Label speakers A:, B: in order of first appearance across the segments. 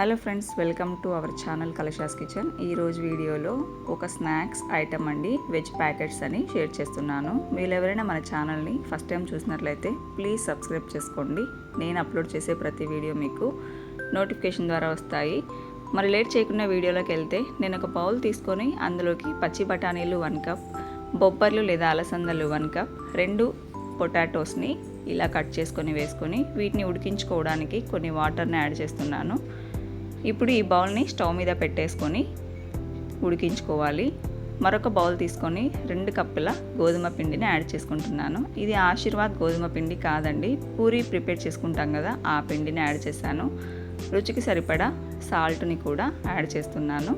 A: Hello friends welcome to our channel Kalasha's kitchen. ఈరోజు వీడియోలో ఒక స్నాక్స్ ఐటమ్ అండి వెజ్ ప్యాకెట్స్ అని షేర్ చేస్తున్నాను. మీరు ఎవరైనా మన ఛానల్ని ఫస్ట్ టైం చూసినట్లయితే ప్లీజ్ సబ్స్క్రైబ్ చేసుకోండి. నేను అప్లోడ్ చేసే ప్రతి వీడియో మీకు నోటిఫికేషన్ ద్వారా వస్తాయి. మరి లేట్ చేయకుండా వీడియోలోకి వెళ్తే నేను ఒక బౌల్ తీసుకొని అందులోకి పచ్చి బఠానీలు వన్ కప్ బొబ్బర్లు లేదా అలసందలు వన్ కప్ రెండు పొటాటోస్ని ఇలా కట్ చేసుకొని వేసుకొని వీటిని ఉడికించుకోవడానికి కొన్ని వాటర్ని యాడ్ చేస్తున్నాను. ఇప్పుడు ఈ బౌల్ని స్టవ్ మీద పెట్టేసుకొని ఉడికించుకోవాలి. మరొక బౌల్ తీసుకొని రెండు కప్పుల గోధుమ పిండిని యాడ్ చేసుకుంటున్నాను. ఇది ఆశీర్వాద్ గోధుమ పిండి కాదండి పూరి ప్రిపేర్ చేసుకుంటాం కదా ఆ పిండిని యాడ్ చేశాను. రుచికి సరిపడా సాల్ట్ని కూడా యాడ్ చేస్తున్నాను.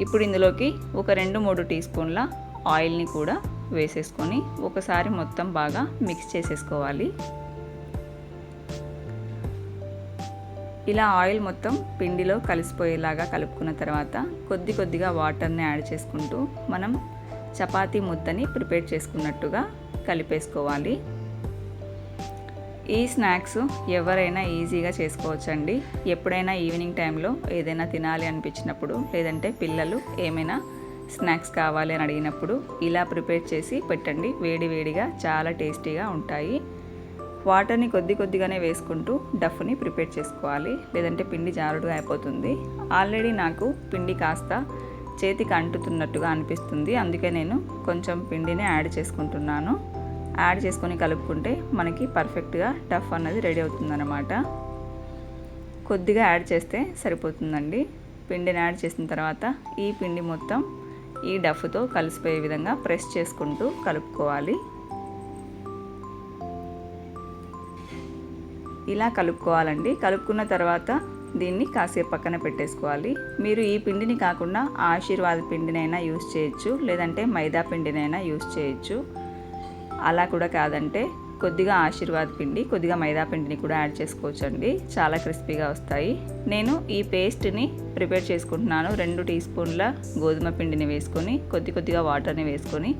A: ఇప్పుడు ఇందులోకి ఒక రెండు మూడు టీ స్పూన్ల ఆయిల్ని కూడా వేసేసుకొని ఒకసారి మొత్తం బాగా మిక్స్ చేసేసుకోవాలి. ఇలా ఆయిల్ మొత్తం పిండిలో కలిసిపోయేలాగా కలుపుకున్న తర్వాత కొద్ది కొద్దిగా వాటర్ని యాడ్ చేసుకుంటూ మనం చపాతీ ముద్దని ప్రిపేర్ చేసుకున్నట్టుగా కలిపేసుకోవాలి. ఈ స్నాక్స్ ఎవరైనా ఈజీగా చేసుకోవచ్చండి. ఎప్పుడైనా ఈవినింగ్ టైంలో ఏదైనా తినాలి అనిపించినప్పుడు లేదంటే పిల్లలు ఏమైనా స్నాక్స్ కావాలి అని అడిగినప్పుడు ఇలా ప్రిపేర్ చేసి పెట్టండి. వేడి వేడిగా చాలా టేస్టీగా ఉంటాయి. వాటర్ని కొద్ది కొద్దిగానే వేసుకుంటూ డఫ్ని ప్రిపేర్ చేసుకోవాలి. లేదంటే పిండి జారుడుగా అయిపోతుంది. ఆల్రెడీ నాకు పిండి కాస్త చేతికి అంటుతున్నట్టుగా అనిపిస్తుంది. అందుకే నేను కొంచెం పిండిని యాడ్ చేసుకుంటున్నాను. యాడ్ చేసుకొని కలుపుకుంటే మనకి పర్ఫెక్ట్గా డఫ్ అన్నది రెడీ అవుతుందన్నమాట. కొద్దిగా యాడ్ చేస్తే సరిపోతుందండి. పిండిని యాడ్ చేసిన తర్వాత ఈ పిండి మొత్తం ఈ డఫ్తో కలిసిపోయే విధంగా ప్రెస్ చేసుకుంటూ కలుపుకోవాలి. ఇలా కలుపుకోవాలండి. కలుపుకున్న తర్వాత దీన్ని కాసేపు పక్కన పెట్టేసుకోవాలి. మీరు ఈ పిండిని కాకుండా ఆశీర్వాద పిండినైనా యూస్ చేయొచ్చు. లేదంటే మైదా పిండినైనా యూస్ చేయొచ్చు. అలా కూడా కాదంటే కొద్దిగా ఆశీర్వాద్ పిండి కొద్దిగా మైదా పిండిని కూడా యాడ్ చేసుకోవచ్చు అండి చాలా క్రిస్పీగా వస్తాయి. నేను ఈ పేస్ట్ని ప్రిపేర్ చేసుకుంటున్నాను. రెండు టీ స్పూన్ల గోధుమ పిండిని వేసుకొని కొద్ది కొద్దిగా వాటర్ని వేసుకొని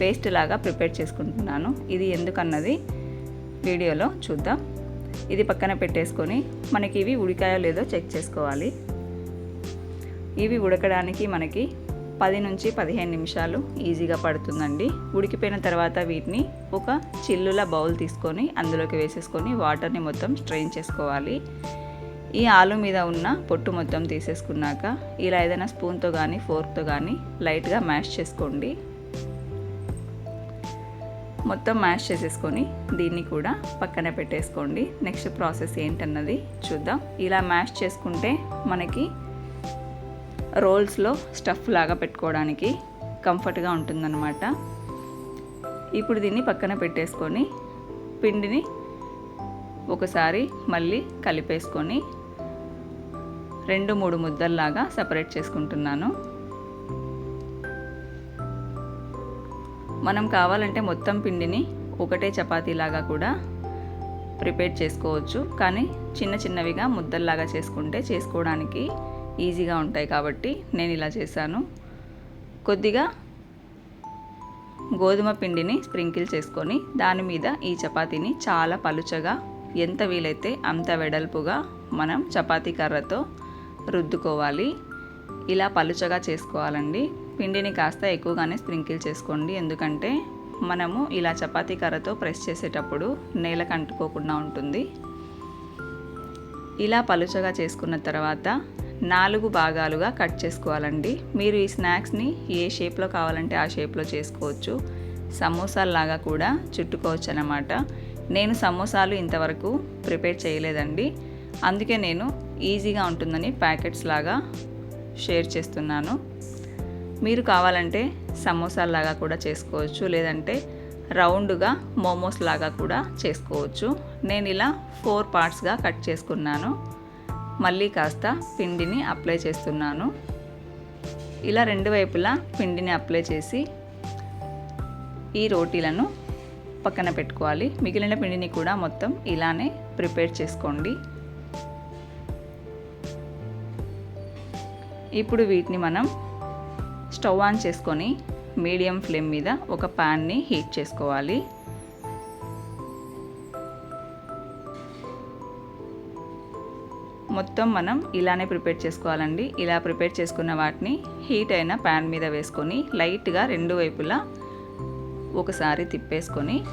A: పేస్ట్ లాగా ప్రిపేర్ చేసుకుంటున్నాను. ఇది ఎందుకన్నది వీడియోలో చూద్దాం. ఇది పక్కన పెట్టేసుకొని మనకి ఇవి ఉడికాయో లేదో చెక్ చేసుకోవాలి. ఇవి ఉడకడానికి మనకి పది నుంచి పదిహేను నిమిషాలు ఈజీగా పడుతుందండి. ఉడికిపోయిన తర్వాత వీటిని ఒక చిల్లుల బౌల్ తీసుకొని అందులోకి వేసేసుకొని వాటర్ని మొత్తం స్ట్రెయిన్ చేసుకోవాలి. ఈ ఆలు మీద ఉన్న పొట్టు మొత్తం తీసేసుకున్నాక ఇలా ఏదైనా స్పూన్తో కానీ ఫోర్క్తో కానీ లైట్గా మ్యాష్ చేసుకోండి. మొత్తం మ్యాష్ చేసేసుకొని దీన్ని కూడా పక్కన పెట్టేసుకోండి. నెక్స్ట్ ప్రాసెస్ ఏంటన్నది చూద్దాం. ఇలా మ్యాష్ చేసుకుంటే మనకి రోల్స్లో స్టఫ్ లాగా పెట్టుకోవడానికి కంఫర్ట్గా ఉంటుందన్నమాట. ఇప్పుడు దీన్ని పక్కన పెట్టేసుకొని పిండిని ఒకసారి మళ్ళీ కలిపేసుకొని రెండు మూడు ముద్దల్లాగా సపరేట్ చేసుకుంటున్నాను. మనం కావాలంటే మొత్తం పిండిని ఒకటే చపాతీలాగా కూడా ప్రిపేర్ చేసుకోవచ్చు. కానీ చిన్న చిన్నవిగా ముద్దల్లాగా చేసుకుంటే చేసుకోవడానికి ఈజీగా ఉంటాయి కాబట్టి నేను ఇలా చేశాను. కొద్దిగా గోధుమ పిండిని స్ప్రింకిల్ చేసుకొని దాని మీద ఈ చపాతీని చాలా పలుచగా ఎంత వీలైతే అంత వెడల్పుగా మనం చపాతీ కర్రతో రుద్దుకోవాలి. ఇలా పలుచగా చేసుకోవాలండి. పిండిని కాస్త ఎక్కువగానే స్ప్రింకిల్ చేసుకోండి. ఎందుకంటే మనము ఇలా చపాతీ కర్రతో ప్రెస్ చేసేటప్పుడు నేలకు అంటుకోకుండా ఉంటుంది. ఇలా పలుచగా చేసుకున్న తర్వాత నాలుగు భాగాలుగా కట్ చేసుకోవాలండి. మీరు ఈ స్నాక్స్ని ఏ షేప్లో కావాలంటే ఆ షేప్లో చేసుకోవచ్చు. సమోసాల్లాగా కూడా చుట్టుకోవచ్చు అన్నమాట నేను సమోసాలు ఇంతవరకు ప్రిపేర్ చేయలేదండి. అందుకే నేను ఈజీగా ఉంటుందని ప్యాకెట్స్ లాగా షేర్ చేస్తున్నాను. మీరు కావాలంటే సమోసాల్లాగా కూడా చేసుకోవచ్చు లేదంటే రౌండ్గా మోమోస్ లాగా కూడా చేసుకోవచ్చు. నేను ఇలా ఫోర్ పార్ట్స్గా కట్ చేసుకున్నాను. మళ్ళీ కాస్త పిండిని అప్లై చేస్తున్నాను. ఇలా రెండు వైపులా పిండిని అప్లై చేసి ఈ రోటీలను పక్కన పెట్టుకోవాలి. మిగిలిన పిండిని కూడా మొత్తం ఇలానే ప్రిపేర్ చేసుకోండి. ఇప్పుడు వీటిని మనం స్టవ్ ఆన్ చేసుకొని మీడియం ఫ్లేమ్ మీద ఒక ప్యాన్ని హీట్ చేసుకోవాలి. మొత్తం మనం ఇలానే ప్రిపేర్ చేసుకోవాలండి. ఇలా ప్రిపేర్ చేసుకున్న వాటిని హీట్ అయిన ప్యాన్ మీద వేసుకొని లైట్గా రెండు వైపులా ఒకసారి తిప్పేసుకొని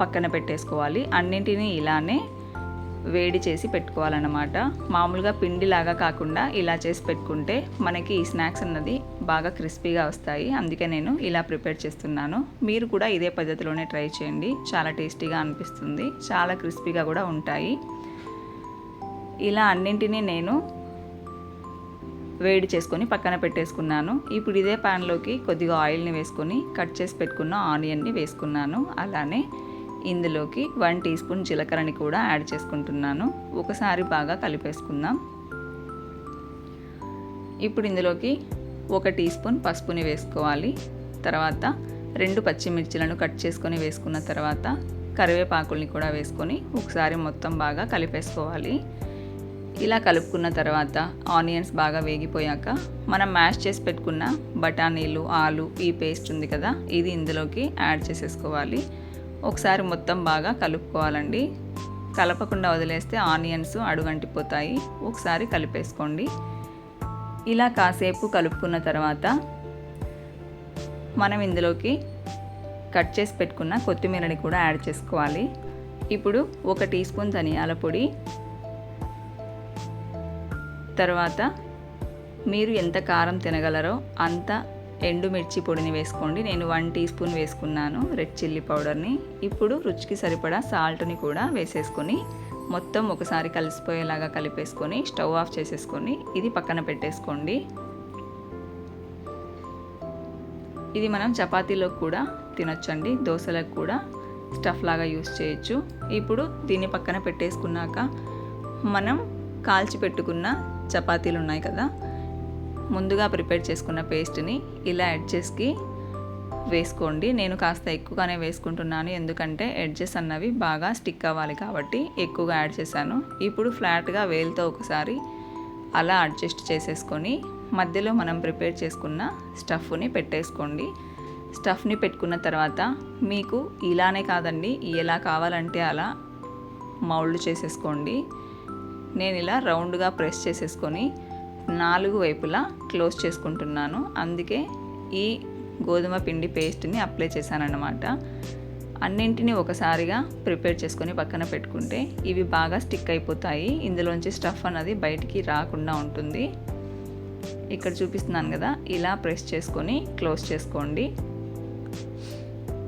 A: పక్కన పెట్టేసుకోవాలి. అన్నింటినీ ఇలానే వేడి చేసి పెట్టుకోవాలన్నమాట. మామూలుగా పిండిలాగా కాకుండా ఇలా చేసి పెట్టుకుంటే మనకి ఈ స్నాక్స్ అన్నది బాగా క్రిస్పీగా వస్తాయి. అందుకే నేను ఇలా ప్రిపేర్ చేస్తున్నాను. మీరు కూడా ఇదే పద్ధతిలోనే ట్రై చేయండి. చాలా టేస్టీగా అనిపిస్తుంది. చాలా క్రిస్పీగా కూడా ఉంటాయి. ఇలా అన్నింటినీ నేను వేడి చేసుకొని పక్కన పెట్టేసుకున్నాను. ఇప్పుడు ఇదే ప్యాన్లోకి కొద్దిగా ఆయిల్ని వేసుకొని కట్ చేసి పెట్టుకున్న ఆనియన్ని వేసుకున్నాను. అలానే ఇందులోకి వన్ టీ స్పూన్ జీలకర్రని కూడా యాడ్ చేసుకుంటున్నాను. ఒకసారి బాగా కలిపేసుకుందాం. ఇప్పుడు ఇందులోకి ఒక టీ స్పూన్ పసుపుని వేసుకోవాలి. తర్వాత రెండు పచ్చిమిర్చిలను కట్ చేసుకొని వేసుకున్న తర్వాత కరివేపాకుల్ని కూడా వేసుకొని ఒకసారి మొత్తం బాగా కలిపేసుకోవాలి. ఇలా కలుపుకున్న తర్వాత ఆనియన్స్ బాగా వేగిపోయాక మనం మ్యాష్ చేసి పెట్టుకున్న బఠానీలు ఆలు ఈ పేస్ట్ ఉంది కదా ఇది ఇందులోకి యాడ్ చేసేసుకోవాలి. ఒకసారి మొత్తం బాగా కలుపుకోవాలండి. కలపకుండా వదిలేస్తే ఆనియన్స్ అడుగంటిపోతాయి. ఒకసారి కలిపేసుకోండి. ఇలా కాసేపు కలుపుకున్న తర్వాత మనం ఇందులోకి కట్ చేసి పెట్టుకున్న కొత్తిమీరని కూడా యాడ్ చేసుకోవాలి. ఇప్పుడు ఒక టీ స్పూన్ ధనియాల పొడి. తర్వాత మీరు ఎంత కారం తినగలరో అంత ఎండుమిర్చి పొడిని వేసుకోండి. నేను వన్ టీ స్పూన్ వేసుకున్నాను రెడ్ చిల్లీ పౌడర్ని. ఇప్పుడు రుచికి సరిపడా సాల్ట్ని కూడా వేసేసుకొని మొత్తం ఒకసారి కలిసిపోయేలాగా కలిపేసుకొని స్టవ్ ఆఫ్ చేసేసుకొని ఇది పక్కన పెట్టేసుకోండి. ఇది మనం చపాతీలోకి కూడా తినొచ్చండి. దోశలకు కూడా స్టఫ్ లాగా యూస్ చేయొచ్చు. ఇప్పుడు దీన్ని పక్కన పెట్టేసుకున్నాక మనం కాల్చి పెట్టుకున్న చపాతీలు ఉన్నాయి కదా ముందుగా ప్రిపేర్ చేసుకున్న పేస్ట్ని ఇలా ఎడ్జెస్కి వేసుకోండి. నేను కాస్త ఎక్కువగానే వేసుకుంటున్నాను. ఎందుకంటే ఎడ్జెస్ అన్నవి బాగా స్టిక్ అవ్వాలి కాబట్టి ఎక్కువగా యాడ్ చేశాను. ఇప్పుడు ఫ్లాట్గా వేలుతో ఒకసారి అలా అడ్జస్ట్ చేసేసుకొని మధ్యలో మనం ప్రిపేర్ చేసుకున్న స్టఫ్ని పెట్టేసుకోండి. స్టఫ్ని పెట్టుకున్న తర్వాత మీకు ఇలానే కాదండి ఎలా కావాలంటే అలా మౌల్డ్ చేసేసుకోండి. నేను ఇలా రౌండ్గా ప్రెస్ చేసేసుకొని నాలుగు వైపులా క్లోజ్ చేసుకుంటున్నాను. అందుకే ఈ గోధుమ పిండి పేస్ట్ని అప్లై చేశానన్నమాట. అన్నింటినీ ఒకసారిగా ప్రిపేర్ చేసుకొని పక్కన పెట్టుకుంటే ఇవి బాగా స్టిక్ అయిపోతాయి. ఇందులోంచి స్టఫ్ అన్నది బయటికి రాకుండా ఉంటుంది. ఇక్కడ చూపిస్తున్నాను కదా ఇలా ప్రెస్ చేసుకొని క్లోజ్ చేసుకోండి.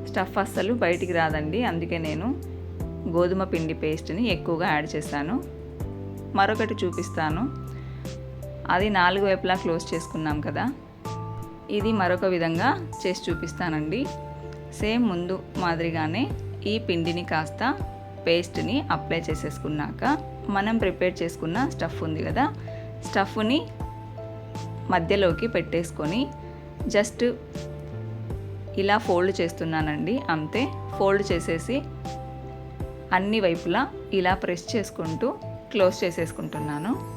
A: స్టఫ్ అస్సలు బయటికి రాదండి అందుకే నేను గోధుమ పిండి పేస్ట్ని ఎక్కువగా యాడ్ చేశాను. మరొకటి చూపిస్తాను. అది నాలుగు వైపులా క్లోజ్ చేసుకున్నాం కదా. ఇది మరొక విధంగా చేసి చూపిస్తానండి. సేమ్ ముందు మాదిరిగానే ఈ పిండిని కాస్త పేస్ట్ని అప్లై చేసేసుకున్నాక మనం ప్రిపేర్ చేసుకున్న స్టఫ్ ఉంది కదా. స్టఫ్ని మధ్యలోకి పెట్టేసుకొని జస్ట్ ఇలా ఫోల్డ్ చేస్తున్నానండి. అంతే ఫోల్డ్ చేసేసి అన్ని వైపులా ఇలా ప్రెస్ చేసుకుంటూ క్లోజ్ చేసేసుకుంటున్నాను.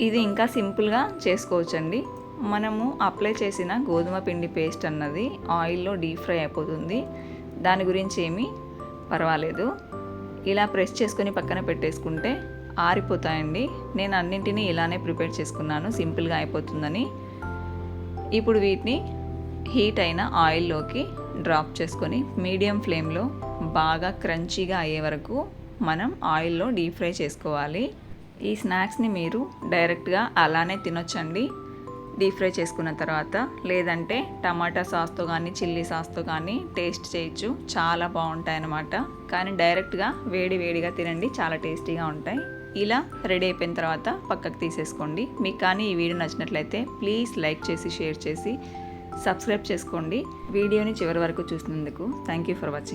A: ఇది ఇంకా సింపుల్గా చేసుకోవచ్చండి. మనము అప్లై చేసిన గోధుమ పిండి పేస్ట్ అన్నది ఆయిల్లో డీప్ ఫ్రై అయిపోతుంది. దాని గురించి ఏమీ పర్వాలేదు. ఇలా ప్రెస్ చేసుకొని పక్కన పెట్టేసుకుంటే ఆరిపోతాయండి. నేను అన్నింటినీ ఇలానే ప్రిపేర్ చేసుకున్నాను సింపుల్గా అయిపోతుందని. ఇప్పుడు వీటిని హీట్ అయిన ఆయిల్లోకి డ్రాప్ చేసుకొని మీడియం ఫ్లేమ్లో బాగా క్రంచీగా అయ్యే వరకు మనం ఆయిల్లో డీప్ ఫ్రై చేసుకోవాలి. ఈ స్నాక్స్ని మీరు డైరెక్ట్గా అలానే తినొచ్చండి. డీప్ ఫ్రై చేసుకున్న తర్వాత లేదంటే టమాటా సాస్తో కానీ చిల్లీ సాస్తో కానీ టేస్ట్ చేయొచ్చు. చాలా బాగుంటాయి అన్నమాట కానీ డైరెక్ట్గా వేడి వేడిగా తినండి. చాలా టేస్టీగా ఉంటాయి. ఇలా రెడీ అయిపోయిన తర్వాత పక్కకు తీసేసుకోండి. మీకు కానీ ఈ వీడియో నచ్చినట్లయితే ప్లీజ్ లైక్ చేసి షేర్ చేసి సబ్స్క్రైబ్ చేసుకోండి. వీడియోని చివరి వరకు చూసినందుకు థ్యాంక్ యూ ఫర్ వాచింగ్.